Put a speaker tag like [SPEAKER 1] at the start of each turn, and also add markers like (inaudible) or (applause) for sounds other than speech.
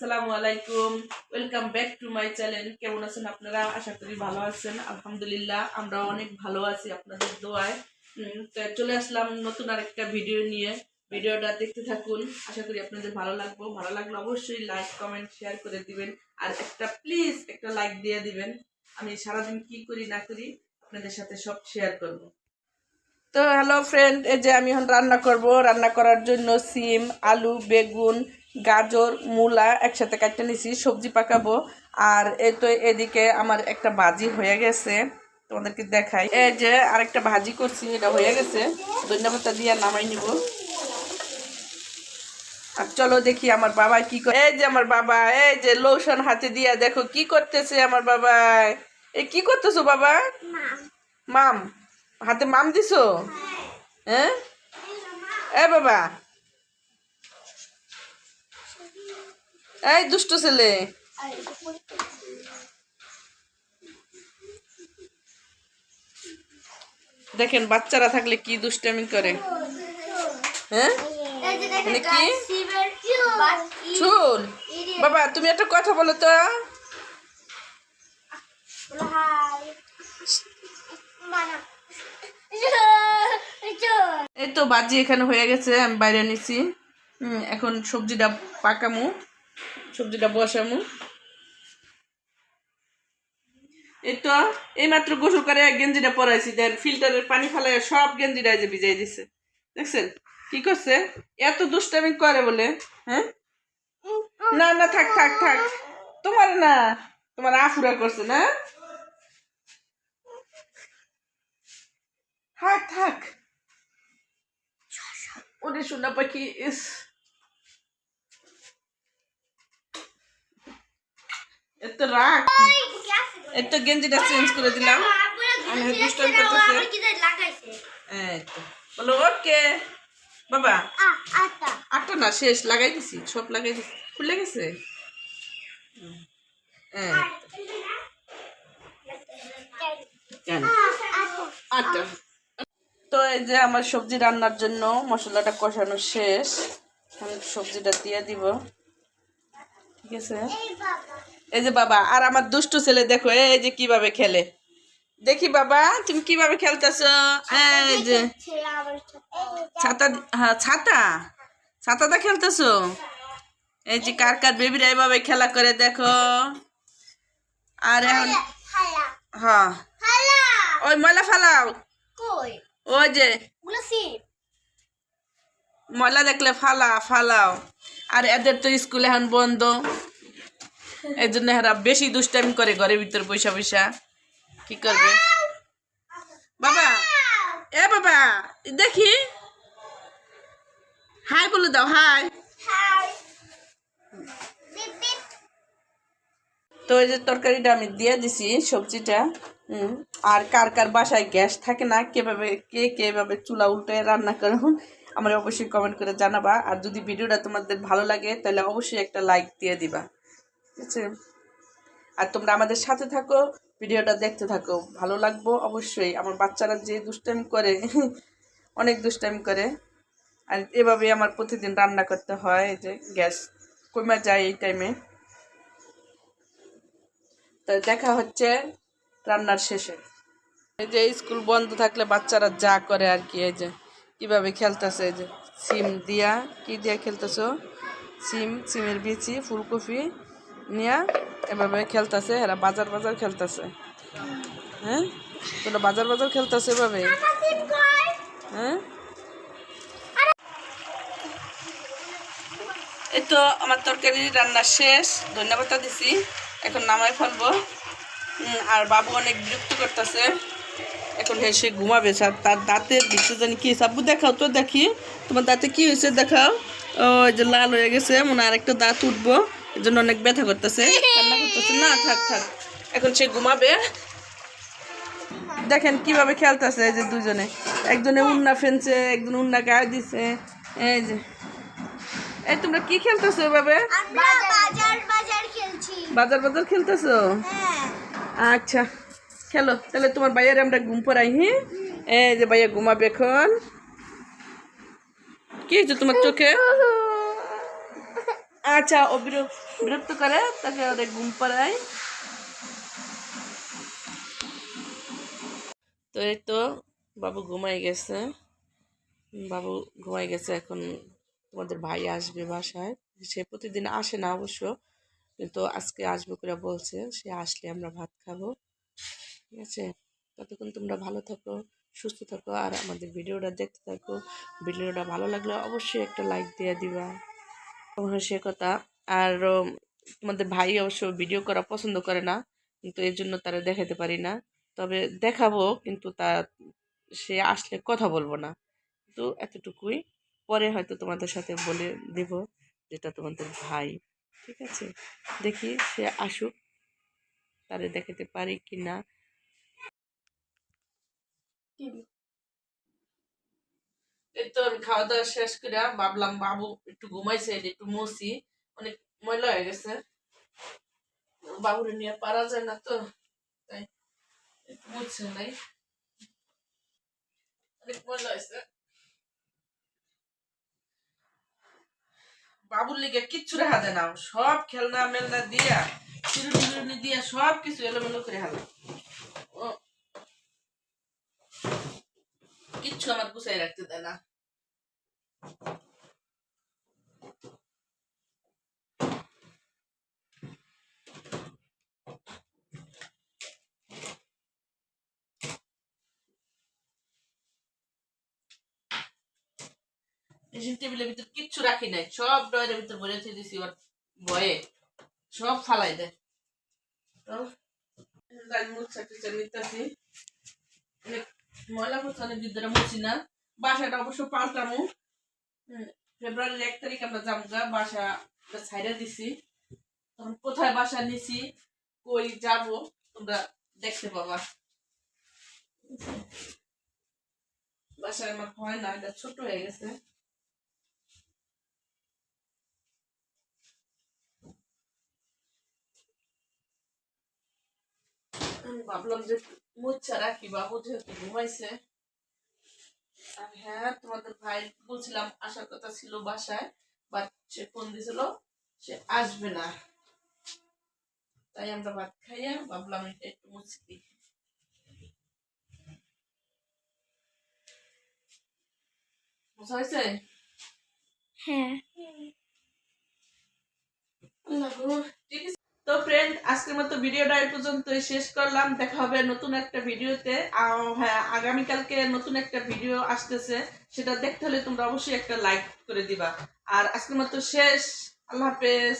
[SPEAKER 1] আসসালামু আলাইকুম। Welcome back to my channel কেমন আছেন আপনারা? আশা করি ভালো আছেন। আলহামদুলিল্লাহ আমরা অনেক ভালো আছি আপনাদের দোয়ায়। চলে আসলাম নতুন আরেকটা ভিডিও নিয়ে। ভিডিওটা দেখতে থাকুন। আশা করি আপনাদের ভালো লাগবে। ভালো লাগলে অবশ্যই লাইক কমেন্ট শেয়ার করে দিবেন। আর একটা প্লিজ একটা লাইক দিয়ে দিবেন। আমি সারাদিন কি করি, না করি, আপনাদের সাথে সব শেয়ার করব। তো হ্যালো ফ্রেন্ড এই যে আমি এখন রান্না করব। রান্না করার জন্য সিম, আলু, বেগুন গাজর মূলা একসাথে কাটতে নিছি সবজি পাকাবো। আর এই তো এদিকে আমার একটা ভাজি হয়ে গেছে তোমাদেরকে দেখাই। এই যে আরেকটা ভাজি করছি এটা হয়ে গেছে। ধন্যবাদ দিয়ে নামাই নিব। আর চলো দেখি আমার বাবা কি করে এই যে আমার বাবা এই যে লোশন হাতে দিয়া দেখো কি করতেছে আমার বাবা এই কি করতেছো বাবা? মাম। হাতে মাম দিছো? হ্যাঁ? এ বাবা। এই দুষ্ট ছেলে। দেখেন, বাচ্চারা থাকলে কি দুষ্টামি করে? হ্যাঁ? মানে কি? চুল। বাবা, তুমি একটা কথা বলো তো। এই তো বাজি এখানে হয়ে গেছে, আমি বাইরে নিছি। এখন সবজিটা পাকামু। সবজিটা বসামু। এই তো এই মাত্র গোসল করে গেঞ্জিটা পরাইছি। দেন ফিল্টারের পানি ফেলাই সব গেঞ্জিটা যে ভিজাই দিছে। দেখছেন? কি করছে? এত দুষ্টামি করে বলে হ্যাঁ? না না, থাক থাক থাক। তোমার না, তোমার আফুরা করছে, না? থাক থাক। ওরে সোনা পাখি, ইস। এত রাগ। এত গেঞ্জিটা চেঞ্জ করে দিলাম। আমি দুষ্টামি করতেছে। এই তো। বলো ওকে। বাবা। আটটা। না শেষ। লাগাই দিছি সব লাগাই দিছি। খুলে গেছে। আটটা। তো এই যে আমার সবজি রান্নার জন্য মশলাটা কষানো শেষ। এখন সবজিটা দিয়ে দিব। ঠিক আছে? এই যে বাবা, আর আমার দুষ্টু ছেলে দেখো, এই যে কীভাবে খেলে। দেখি বাবা, তুমি কীভাবে খেলতেছ? এই যে। ছাতা হ্যাঁ ছাতা? খেলতেছো? এই যে কার কার বেবিরা এভাবে খেলা করে দেখো। আর এখন হ্যাঁ। ওই ময়লা ফালাও। ওই যে। ময়লা দেখলে ফালা, ফালাও। আর এদের তো স্কুল এখন বন্ধ। এই জন্য এরা বেশি দুষ্টামি করে ঘরের ভিতর পয়সা পয়সা কি করবে? বাবা, এ বাবা, দেখি। হাই বলে দাও, হাই। তো এই যে তরকারিটা আমি দিয়ে দিছি, সবজিটা আর কার কার বাসায় গ্যাস থাকে না, কেভাবে, কে কেভাবে চুলা উল্টে রান্না করো আমার অবশ্যই কমেন্ট করে জানাবা। আর যদি ভিডিওটা তোমাদের ভালো লাগে, তাহলে অবশ্যই একটা লাইক দিয়ে দিবা। আছে? আর তোমরা আমাদের সাথে থাকো, ভিডিওটা দেখতে থাকো। ভালো লাগবো অবশ্যই। আমার বাচ্চারা যে দুষ্টাইম করে, (laughs) অনেক দুষ্টাইম করে। আর এভাবে আমার প্রতিদিন রান্না করতে হয় যে গ্যাস কমে যায় এই টাইমে তো দেখা হচ্ছে রান্নার শেষে। এই যে স্কুল বন্ধ থাকলে বাচ্চারা যা করে আর কি, এই যে কীভাবে খেলতেছে, এই যে সিম দিয়া, কি দিয়া খেলতেছো? সিম, সিমের বিচি, ফুলকপি নিয়া এভাবে খেলতেছে এরা বাজার বাজার খেলতেছে। হ্যাঁ? তোরা বাজার বাজার খেলতেছে এভাবে? হ্যাঁ? এই তো আমার তরকারি রান্না শেষ ধন্যবাদ দিছি। এখন নামাই ফেলব। আর বাবু অনেক বিরক্ত করতেছে। এখন হেসে ঘুমাবে, স্যার, তার দাঁতের দিচ্ছে জানি কি সাবু দেখাও তো দেখি। তোমার দাঁতে কি হয়েছে দেখাও। ও যে লাল হয়ে গেছে, মনে হয় আরেকটা দাঁত উঠবো। এর জন্য অনেক ব্যথা করতেছে। কান্না করতেছে। না থাক থাক। এখন সে ঘুমাবে। দেখেন কীভাবে খেলতেছে এই যে দুজনে। একজনে উন্না ফেলছে একজন উন্না গায়ে দিছে। এই যে। এই তোমরা কি খেলতেছো এভাবে?
[SPEAKER 2] বাজার বাজার খেলছি।
[SPEAKER 1] বাজার বাজার খেলতেছো?
[SPEAKER 2] হ্যাঁ।
[SPEAKER 1] আচ্ছা। খেলো। তাহলে তোমার ভাইয়ের আমরা ঘুম পড়াই হ্যাঁ এই যে ভাইয়া ঘুমাবে এখন। কি হয়েছে তোমার চোখে? আচ্ছা ও বিরক- বিরক্ত করে, তাকে ওদের ঘুম পাড়ায়। তো এই তো, বাবু ঘুমাই গেছে। বাবু ঘুমাই গেছে, এখন তোমাদের ভাই আসবে বাসায়। সে প্রতিদিন আসে না অবশ্য, কিন্তু আজকে আসবে করে বলছে, সে আসলে আমরা ভাত খাব। ঠিক আছে? ততক্ষণ তোমরা ভালো থাকো, সুস্থ থাকো, আর আমাদের ভিডিওটা দেখতে থাকো। ভিডিওটা ভালো লাগলে অবশ্যই একটা লাইক দিয়ে দিবা। তখন সে কথা। আর তোমাদের ভাই অবশ্য ভিডিও করা পছন্দ করে না, কিন্তু এর জন্য তারা দেখাতে পারি না। তবে দেখাবো, কিন্তু তা, সে আসলে কথা বলব না। তো এতটুকুই। পরে হয়তো তোমাদের সাথে বলে দেব যেটা তোমাদের ভাই। ঠিক আছে? দেখি সে আসুক, তারে দেখাতে পারি কি না এই খাওয়া দাওয়া শেষ করে ভাবলাম, বাবু একটু ঘুমাইছে একটু মসি অনেক ময়লা হয়ে গেছে। বাবুরে নিয়ে পারা যায় না তো, তাই মুছছে নাই। অনেক ময়লা হয়েছে। বাবুর লিগে কিচ্ছু রাখা যায় না, সব খেলনা মেলনা দিয়া চিরুনি দিয়া সব কিছু এলোমেলো করে হালা কিচ্ছু আমার গুছাই রাখতে দেয় না ড্রেসিং টেবিলের ভিতর কিচ্ছু রাখি নাই সব ডয়ের ভিতর ভরে রেখে দিছি ওর ভয়ে সব ফালাই দেয় তো লাইন মুছা টুচা নিতেছি ময়লা অনেক দিন মুছি না। বাসাটা অবশ্য পাল্টামো। ফেব্রুয়ারির এক তারিখ আমরা যাবগা বাসা ছাইড়া দিছি। তখন কোথায় বাসা নিছি, কই যাব, তোমরা দেখতে পাবা। বাসায় আমার হয় না, এটা ছোট হয়ে গেছে আমি ভাবলাম যে মুচ্ছা রাখি বাবু যেহেতু ঘুমাইছে। আর হ্যাঁ তোমাদের ভাই বলছিলাম আসার কথা ছিল বাসায় বাট সে ফোন দিছিল সে আসবে না। তাই আমরা ভাত খাইয়া ভাবলাম এটা একটু দিই। হয়েছে?
[SPEAKER 2] হ্যাঁ।
[SPEAKER 1] আল্লাহ ঠিক আছে। তো ফ্রেন্ড আজকের মতো ভিডিওটা এই পর্যন্তই শেষ করলাম। দেখা হবে নতুন একটা ভিডিওতে। হ্যাঁ আগামীকালকে নতুন একটা ভিডিও আসতেছে, সেটা দেখতে হলে তোমরা অবশ্যই একটা লাইক করে দিবা। আর আজকের মতো শেষ। আল্লাহ হাফেজ।